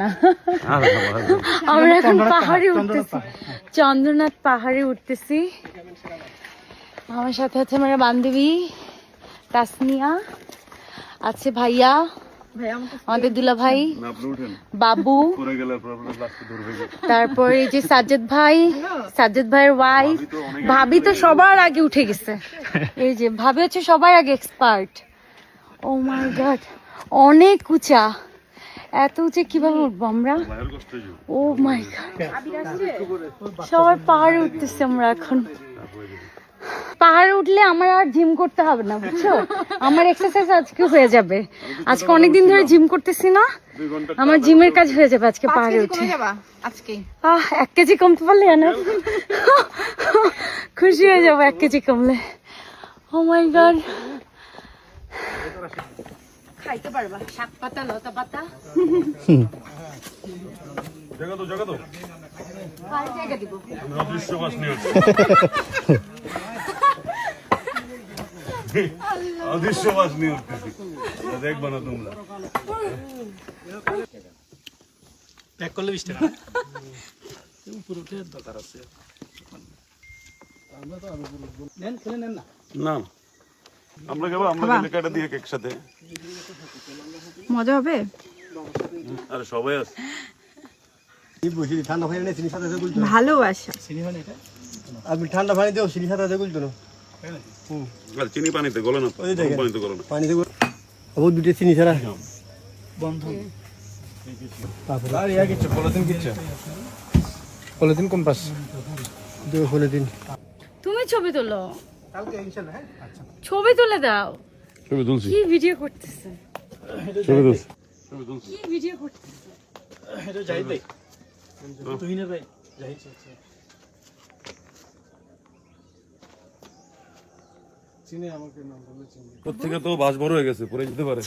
না। আমরা এখন পাহাড়ে উঠতেছি। চন্দ্রনাথ পাহাড়ে উঠতেছি। আমার সাথে আছে আমার বান্ধবী তাসনিয়া আছে ভাইয়া আমাদের দুলা ভাই বাবু। তারপর এই যে সাজ্জাদ ভাই সাজ্জাদ ভাইয়ের ওয়াইফ ভাবি তো ভাবি তো সবার আগে উঠে গেছে। এই যে ভাবি হচ্ছে সবার আগে এক্সপার্ট ও মাই গড অনেক উঁচা। এত উঁচে কীভাবে উঠবো আমরা। ও মাই সবাই পাহাড়ে উঠতেছি আমরা এখন। পাহাড়ে উঠলে আমার আর জিম করতে হবে না বুঝছ? আমার এক্সারসাইজ আজকে হয়ে যাবে। আজকে অনেকদিন ধরে জিম করতেছি না। আমার জিমের কাজ হয়ে যাবে আজকে পাহাড়ে উঠে। আজকে। আহ এক কেজি কমতে পারলে না? খুশি হয়ে যাব এক কেজি কমলে। ও মাই গড খাইতে পারবা। শাক পাতা লতা পাতা। জায়গা তো জায়গা তো। কার জায়গা দিব। আমি অদৃশ্য নিয়ে অদৃশ্য মাছ নিয়ে উঠতেছি দেখবা না তোমরা। প্যাক করলে বিশ টাকা। উপরে উঠে দরকার আছে। নেন খেলে নেন না না আমরা যাব আমরা দিয়ে একসাথে মজা হবে? আরে সবাই আছে। ঠান্ডা পানি চিনি সাথে গুলতো? ভালোবাসা। চিনি মানে এটা? আপনি ঠান্ডা পানি দিও চিনি সাথে গুলতো না? আর চিনি পানিতে গলে না। পানিতে গলে না। পানি দেবো ও দুটো চিনি ছাড়া। বন্ধ আর ইয়া কিচ্ছু পলিথিন কিচ্ছু? পলিথিন কোন পাশ? ফলে দিন তুমি ছবি তোলো। ছবি তুলে দাও। ছবি তুলছি। কি ভিডিও করতেছে? ছবি তুলছি। ছবি তুলছি কি ভিডিও করতেছে? এটা যাই দেই তুই না ভাই যাই। চিনি আমাকে নাম বলে চিনি। প্রত্যেকে তো বাস বড় হয়ে গেছে পরে যেতে পারে।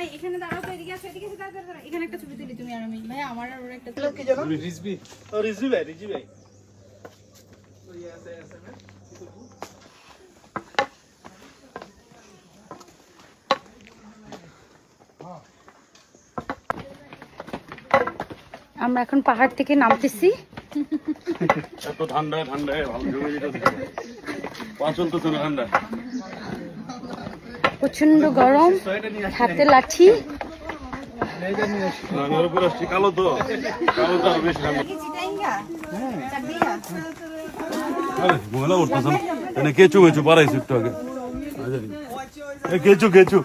এই এখানে দাঁড়াও তো এদিকে আসো এদিকে এসে দাঁড়াও, দাঁড়াও, এখানে একটা ছবি তুলি তুমি আর আমি। ভাই আমার আর ওর একটা ছবি। রিজবি। ও রিজবি ভাই রিজবি ভাই। আমরা এখন পাহাড় থেকে নামতেছি। এত চলতেছে না ঠান্ডা। প্রচণ্ড গরম হাতে লাঠি। কালো তো। কালো তো বেশি ঠান্ডা। আরে, ময়লা উঠতেছে না। এনে কেঁচু মেচু পারাইছি একটু আগে। কেঁচু কেঁচু।